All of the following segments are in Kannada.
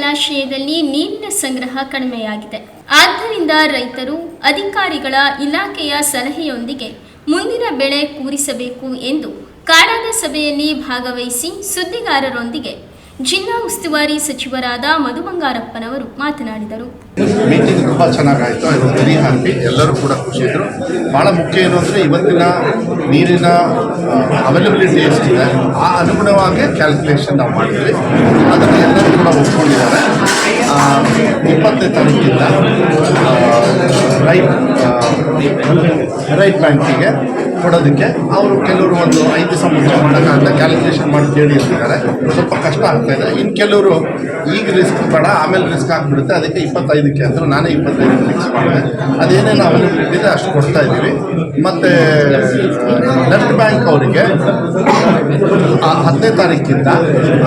ಜಲಾಶಯದಲ್ಲಿ ನೀರಿನ ಸಂಗ್ರಹ ಕಡಿಮೆಯಾಗಿದೆ. ಆದ್ದರಿಂದ ರೈತರು ಅಧಿಕಾರಿಗಳ ಇಲಾಖೆಯ ಸಲಹೆಯೊಂದಿಗೆ ಮುಂದಿನ ಬೆಳೆ ಕೂರಿಸಬೇಕು ಎಂದು ಕಾಡಾದ ಸಭೆಯಲ್ಲಿ ಭಾಗವಹಿಸಿ ಸುದ್ದಿಗಾರರೊಂದಿಗೆ ಜಿಲ್ಲಾ ಉಸ್ತುವಾರಿ ಸಚಿವರಾದ ಮಧು ಬಂಗಾರಪ್ಪನವರು ಮಾತನಾಡಿದರು. ಮೀಟಿಂಗ್ ತುಂಬ ಚೆನ್ನಾಗಾಯಿತು. ಐ ವಾಸ್ ವೆರಿ ಹ್ಯಾಪಿ ಎಲ್ಲರೂ ಕೂಡ ಖುಷಿಯಿದ್ರು ಭಾಳ ಮುಖ್ಯ ಏನು ಅಂದರೆ ಇವತ್ತಿನ ನೀರಿನ ಅವೈಲಬಿಲಿಟಿ ಎಷ್ಟಿದೆ ಆ ಅನುಗುಣವಾಗಿ ಕ್ಯಾಲ್ಕುಲೇಷನ್ ನಾವು ಮಾಡಿದ್ವಿ. ಅದನ್ನು ಎಲ್ಲರೂ ಕೂಡ ಒಪ್ಕೊಂಡಿದ್ದಾರೆ ಆ, ಇಪ್ಪತ್ತನೇ ತಾರೀಕಿಂದ ಆ, ರೈಟ್ ಆ, ರೈಟ್ ಬ್ಯಾಂಕಿಗೆ ಕೊಡೋದಕ್ಕೆ ಅವರು ಕೆಲವರು ಒಂದು ಐದು ಸಮುದ್ರ ಮಾಡೋಕ್ಕಾಗಲ್ಲ ಕ್ಯಾಲ್ಕುಲೇಷನ್ ಮಾಡಿ ಕೇಳಿ ಅಂತಿದ್ದಾರೆ. ಸ್ವಲ್ಪ ಕಷ್ಟ ಆಗ್ತಾ ಇದೆ. ಇನ್ನು ಕೆಲವರು ಈಗ ರಿಸ್ಕ್ ಬೇಡ, ಆಮೇಲೆ ರಿಸ್ಕ್ ಆಗಿಬಿಡುತ್ತೆ. ಅದಕ್ಕೆ ಇಪ್ಪತ್ತೈದಕ್ಕೆ ಅಂದರೆ ನಾನೇ ಇಪ್ಪತ್ತೈದು ಫಿಕ್ಸ್ ಮಾಡಿದೆ. ಅದೇನೇನು ಅವೈಲಬಿಲಿಟಿ ಇದೆ ಅಷ್ಟು ಕೊಡ್ತಾ ಇದ್ದೀವಿ. ಮತ್ತು, ನೆಟ್ ಬ್ಯಾಂಕ್ ಅವರಿಗೆ ಹತ್ತನೇ ತಾರೀಕಿಂದ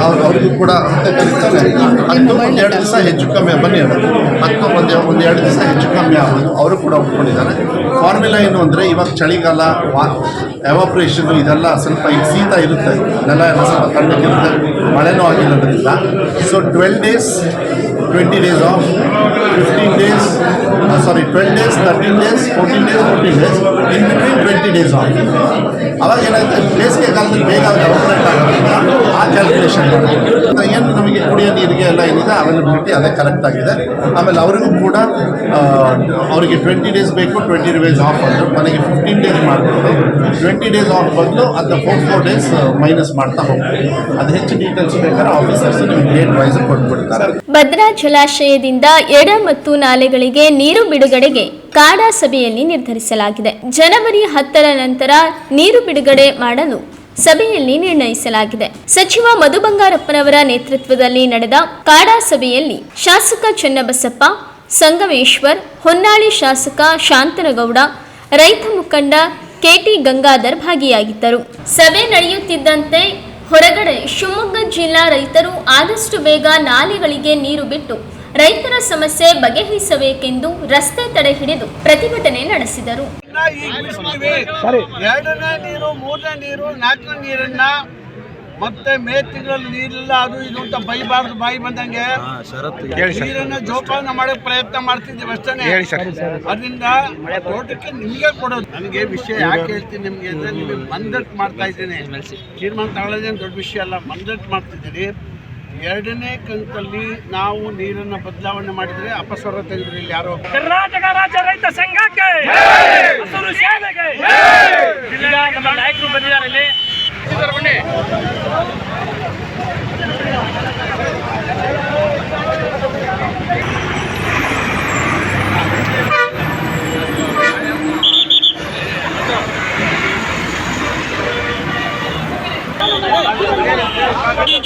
ಅವ್ರು, ಅವ್ರಿಗೂ ಕೂಡ ಹತ್ತನೇ ತಾರೀಕು ಒಂದು ಎರಡು ದಿವಸ ಹೆಚ್ಚು ಕಮ್ಮಿ ಬನ್ನಿ ಹೇಳೋದು ಹತ್ತು, ಒಂದು ಒಂದು ಎರಡು ದಿವಸ ಹೆಚ್ಚು ಕಮ್ಮಿ ಆಗೋದು. ಅವರು ಕೂಡ ಒಪ್ಕೊಂಡಿದ್ದಾರೆ. ಫಾರ್ಮುಲಾ ಏನು ಅಂದರೆ ಇವಾಗ ಚಳಿಗಾಲ ಎವಾಪ್ರೇಷನ್ ಇದೆಲ್ಲ ಸ್ವಲ್ಪ ಈಗ ಶೀತ ಇರುತ್ತೆ. ನೆಲ ಎಲ್ಲ ಸ್ವಲ್ಪ ತಣ್ಣಗಿರುತ್ತೆ ಮಳೆನೂ ಆಗಿರೋದ್ರಿಂದ so twelve days twenty days off fifteen days sorry twelve days thirteen days fourteen days fourteen days in between twenty days off ಅವಾಗ ಏನಾಗುತ್ತೆ? ಬೇಸಿಗೆ ಕಾಲದಲ್ಲಿ ಬೇಗ ಡೆವಲಪ್ಮೆಂಟ್ ಕ್ಯಾಲ್ಕುಲೇಷನ್ ಏನು ನಮಗೆ ಕುಡಿಯೋ ನೀರಿಗೆ ಎಲ್ಲ ಏನಿದೆ ಅವೈಲಬಿಲಿಟಿ ಅದೇ ಕರೆಕ್ಟ್ ಆಗಿದೆ. ಆಮೇಲೆ ಅವರಿಗೂ ಕೂಡ ಅವರಿಗೆ ಟ್ವೆಂಟಿ ಡೇಸ್ ಬೇಕು ಟ್ವೆಂಟಿ ಡೇಸ್ ಆಫ್ ಅಂದರು ಮನೆಗೆ ಫಿಫ್ಟೀನ್ ಡೇಸ್ ಮಾಡಿಬಿಟ್ಟು ಟ್ವೆಂಟಿ ಡೇಸ್ ಆಫ್ ಬಂದು ಅದನ್ನ ಫೋರ್ ಫೋರ್ ಡೇಸ್ ಮೈನಸ್ ಮಾಡ್ತಾ ಹೋಗ್ತೀವಿ ಅದು ಹೆಚ್ಚು ಡೀಟೇಲ್ಸ್ ಬೇಕಾದ್ರೆ ಆಫೀಸರ್ಸ್ ನಿಮಗೆ ಡೇಟ್ ವೈಸ್ ಕೊಟ್ಬಿಡ್ತಾರೆ. ಭದ್ರಾ ಜಲಾಶಯದಿಂದ ಎಡ ಮತ್ತು ನಾಲೆಗಳಿಗೆ ನೀರು ಬಿಡುಗಡೆಗೆ ಕಾಡಾ ಸಭೆಯಲ್ಲಿ ನಿರ್ಧರಿಸಲಾಗಿದೆ. ಜನವರಿ ಹತ್ತರ ನಂತರ ನೀರು ಬಿಡುಗಡೆ ಮಾಡಲು ಸಭೆಯಲ್ಲಿ ನಿರ್ಣಯಿಸಲಾಗಿದೆ. ಸಚಿವ ಮಧು ಬಂಗಾರಪ್ಪನವರ ನೇತೃತ್ವದಲ್ಲಿ ನಡೆದ ಕಾಡಾ ಸಭೆಯಲ್ಲಿ ಶಾಸಕ ಚನ್ನಬಸಪ್ಪ, ಸಂಗಮೇಶ್ವರ್, ಹೊನ್ನಾಳಿ ಶಾಸಕ ಶಾಂತನಗೌಡ, ರೈತ ಮುಖಂಡ ಕೆಟಿ ಗಂಗಾಧರ್ ಭಾಗಿಯಾಗಿದ್ದರು. ಸಭೆ ನಡೆಯುತ್ತಿದ್ದಂತೆ ಹೊರಗಡೆ ಶಿವಮೊಗ್ಗ ಜಿಲ್ಲಾ ರೈತರು ಆದಷ್ಟು ಬೇಗ ನಾಲೆಗಳಿಗೆ ನೀರು ಬಿಟ್ಟು ರೈತರ ಸಮಸ್ಯೆ ಬಗೆಹರಿಸಬೇಕೆಂದು ರಸ್ತೆ ತಡೆ ಹಿಡಿದು ಪ್ರತಿಭಟನೆ ನಡೆಸಿದರು. ಇನ್ನ ಈಗ ಬಿಡಿಸ್ತೀವಿ. ಎರಡನೇ ನೀರು ಮೂರನೇ ನೀರು ನಾಲ್ಕನೇ ನೀರನ್ನ ಮತ್ತೆ ಮೇ ತಿಂಗಳಲ್ಲಿ ನೀರಿಲ್ಲ ಅದು ಇದು ಅಂತ ಬೈಬಾರ್ದು ಬಾಯಿ ಬಂದಂಗೆ. ನೀರನ್ನ ಜೋಪಾನ ಮಾಡಕ್ ಪ್ರಯತ್ನ ಮಾಡ್ತಿದ್ದೀವಿ ಅಷ್ಟೇ ಅದರಿಂದ ತೋಟಕ್ಕೆ ನಿಮಗೆ ಕೊಡೋದು. ನನಗೆ ವಿಷಯ ಯಾಕೆ ಹೇಳ್ತೀನಿ ನಿಮ್ಗೆ ಅಂದ್ರೆ ನಿಮಗೆ ಮಂದಟ್ ಮಾಡ್ತಾ ಇದ್ದೀನಿ. ತೀರ್ಮಾನ ತಗೊಳ್ಳೋದೇನು ದೊಡ್ಡ ವಿಷಯ ಅಲ್ಲ ಮಂದಟ್ ಮಾಡ್ತಿದ್ದೀರಿ. ಎರಡನೇ ಕಂತಲ್ಲಿ ನಾವು ನೀರನ್ನ ಬದಲಾವಣೆ ಮಾಡಿದ್ರೆ ಅಪಸ್ವರ ತೆಗೆದ್ರಿ ಇಲ್ಲಿ ಯಾರೋ. ಕರ್ನಾಟಕ ರಾಜ್ಯ ರೈತ